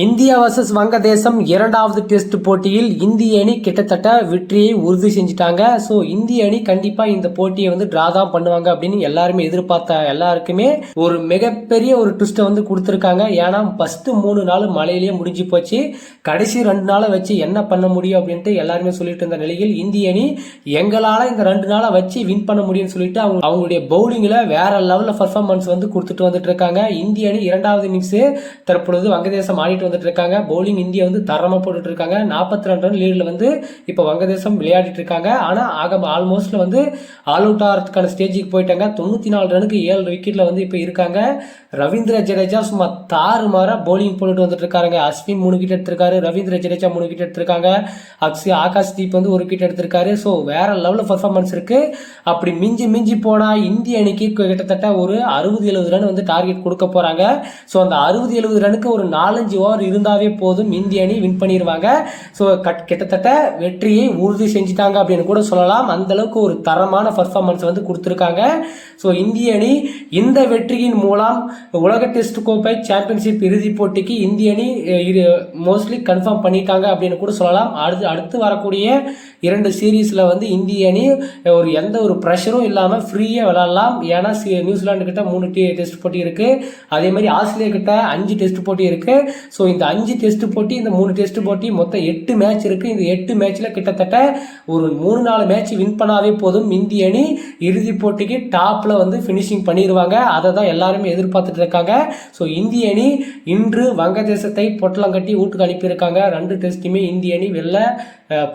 India versus வங்கதேசம் இரண்டாவது test போட்டியில் இந்திய அணி கிட்டத்தட்ட வெற்றியை உறுதி செஞ்சுட்டாங்க. ஸோ இந்திய அணி கண்டிப்பாக இந்த போட்டியை வந்து ட்ரா தான் பண்ணுவாங்க அப்படின்னு எல்லாருமே எதிர்பார்த்த எல்லாருக்குமே ஒரு மிகப்பெரிய ஒரு ட்விஸ்ட்டை வந்து கொடுத்துருக்காங்க. ஏன்னா ஃபஸ்ட்டு மூணு நாள் மழையிலேயே முடிஞ்சு போச்சு. கடைசி ரெண்டு நாளை வச்சு என்ன பண்ண முடியும் அப்படின்ட்டு எல்லாருமே சொல்லிட்டு இருந்த நிலையில் இந்திய அணி எங்களால் இந்த ரெண்டு நாளை வச்சு வின் பண்ண முடியும்னு சொல்லிட்டு அவங்க அவங்களுடைய பவுலிங்கில் வேற லெவலில் பர்ஃபார்மன்ஸ் வந்து கொடுத்துட்டு வந்துட்டு இருக்காங்க. இந்திய அணி இரண்டாவது இன்னிங்ஸு தற்பொழுது வங்கதேசம் ஆடிட்டு வந்துட்டு இருக்காங்க. பவுலிங் இந்தியா வந்து தரமாக போட்டுட்டு இருக்காங்க. நாற்பத்தி ரெண்டு ரன் லீடில் வந்து இப்போ வங்கதேசம் விளையாடிட்டு இருக்காங்க. ஆனால் ஆக ஆல்மோஸ்ட்ல வந்து ஆல் அவுட் ஆகிறதுக்கான ஸ்டேஜுக்கு போயிட்டாங்க. தொண்ணூற்றி நாலு ரனுக்கு ஏழு விக்கெட்டில் வந்து இப்போ இருக்காங்க. ரவீந்திர ஜடேஜா சும்மா தாறு பவுலிங் போட்டுட்டு வந்துட்டு இருக்காங்க அஸ்வின் மூணு விக்கெட் எடுத்திருக்காரு. ரவீந்திர ஜடேஜா மூணு விக்கெட் எடுத்திருக்காங்க. அக்ஷி ஆகாஷ் தீப் வந்து ஒரு விக்கெட் எடுத்திருக்காரு. ஸோ வேற லெவலில் பர்ஃபார்மன்ஸ் இருக்கு. அப்படி மிஞ்சி மிஞ்சி போனால் இந்திய அணிக்கு கிட்டத்தட்ட ஒரு அறுபது எழுபது ரன் வந்து டார்கெட் கொடுக்க போகிறாங்க ஸோ அந்த அறுபது எழுபது ரனுக்கு ஒரு நாலஞ்சு ஓவர் இருந்தாவே போதும். இந்திய அணி வின் பண்ணிடுவாங்க ஸோ கிட்டத்தட்ட வெற்றியை உறுதி செஞ்சுட்டாங்க அப்படின்னு கூட சொல்லலாம். அந்தளவுக்கு ஒரு தரமான பர்ஃபார்மன்ஸ் வந்து கொடுத்துருக்காங்க. ஸோ இந்திய அணி இந்த வெற்றியின் மூலம் உலக டெஸ்ட் கோப்பை சாம்பியன்ஷிப் இறுதிப் போட்டிக்கு இந்திய அணி மோஸ்ட்லி கன்ஃபார்ம் பண்ணிட்டாங்க அப்படின்னு கூட சொல்லலாம். அடுத்து அடுத்து வரக்கூடிய இரண்டு சீரீஸில் வந்து இந்திய அணி ஒரு எந்த ஒரு ப்ரெஷரும் இல்லாமல் ஃப்ரீயாக விளாட்லாம் ஏன்னா நியூசிலாண்டு கிட்ட மூணு டெஸ்ட் போட்டி இருக்குது அதே மாதிரி ஆஸ்திரேலியா கிட்ட அஞ்சு டெஸ்ட் போட்டி இருக்குது ஸோ ஸோ இந்த அஞ்சு டெஸ்ட் போட்டி இந்த மூணு டெஸ்ட் போட்டி மொத்தம் எட்டு மேட்ச் இருக்குது இந்த எட்டு மேட்ச்சில் கிட்டத்தட்ட ஒரு மூணு நாலு மேட்ச் வின் பண்ணாவே போதும். இந்திய அணி இறுதிப் போட்டிக்கு டாப்பில் வந்து ஃபினிஷிங் பண்ணிடுவாங்க அதை தான் எல்லாருமே எதிர்பார்த்துட்டு இருக்காங்க. ஸோ இந்திய அணி இன்று வங்கதேசத்தை பொட்டலம் கட்டி வீட்டுக்கு அனுப்பியிருக்காங்க. ரெண்டு டெஸ்ட்டுமே இந்திய அணி வெளில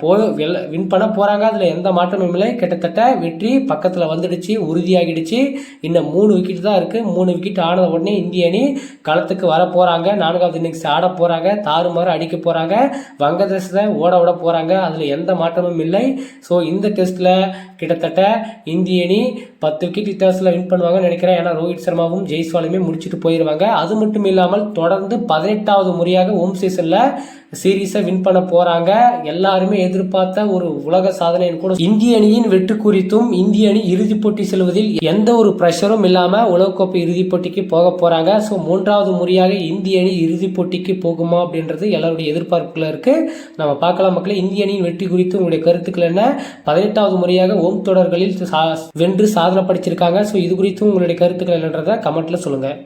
போ வெளில வின் பண்ண போகிறாங்க அதில் எந்த மாற்றமும் இல்லை. கிட்டத்தட்ட வெற்றி பக்கத்தில் வந்துடுச்சு உறுதியாகிடுச்சு. இன்னும் மூணு விக்கெட் தான் இருக்குது மூணு விக்கெட் ஆனத உடனே இந்திய அணி களத்துக்கு வர போகிறாங்க நான்காவது இன்னிங்ஸ் ஆட போகிறாங்க தாறுமாறு அடிக்க போகிறாங்க வங்கதேசத்தை ஓட விட போகிறாங்க அதில் எந்த மாற்றமும் இல்லை. ஸோ இந்த டெஸ்ட்டில் கிட்டத்தட்ட இந்திய அணி பத்து விக்கெட் வித்தியாசத்தில் வின் பண்ணுவாங்கன்னு நினைக்கிறேன். ஏன்னா ரோஹித் சர்மாவும் ஜெய்ஸ்வாலுமே முடிச்சுட்டு போயிடுவாங்க அது மட்டும் இல்லாமல் தொடர்ந்து பதினெட்டாவது முறையாக ஹோம் சீசனில் சீரீஸை வின் பண்ண போகிறாங்க எல்லாருமே எதிர்பார்த்த ஒரு உலக சாதனைன்னு கூட இந்திய அணியின் வெற்றி குறித்தும் இந்திய அணி இறுதிப் போட்டி செல்வதில் எந்த ஒரு ப்ரெஷரும் இல்லாமல் உலகக்கோப்பை இறுதிப் போட்டிக்கு போக போகிறாங்க ஸோ மூன்றாவது முறையாக இந்திய அணி இறுதிப் போட்டிக்கு போகுமா அப்படின்றது எல்லாருடைய எதிர்பார்ப்புல இருக்கு. நம்ம பார்க்கலாம் மக்களே இந்திய அணியின் வெற்றி குறித்து உங்களுடைய கருத்துக்கள் என்ன? பதினெட்டாவது முறையாக ஓம் தொடர்களில் சா- வென்று சாதனை படிச்சிருக்காங்க. ஸோ இது குறித்தும் உங்களுடைய கருத்துக்கள் என்னன்றதை கமெண்ட்ல சொல்லுங்கள்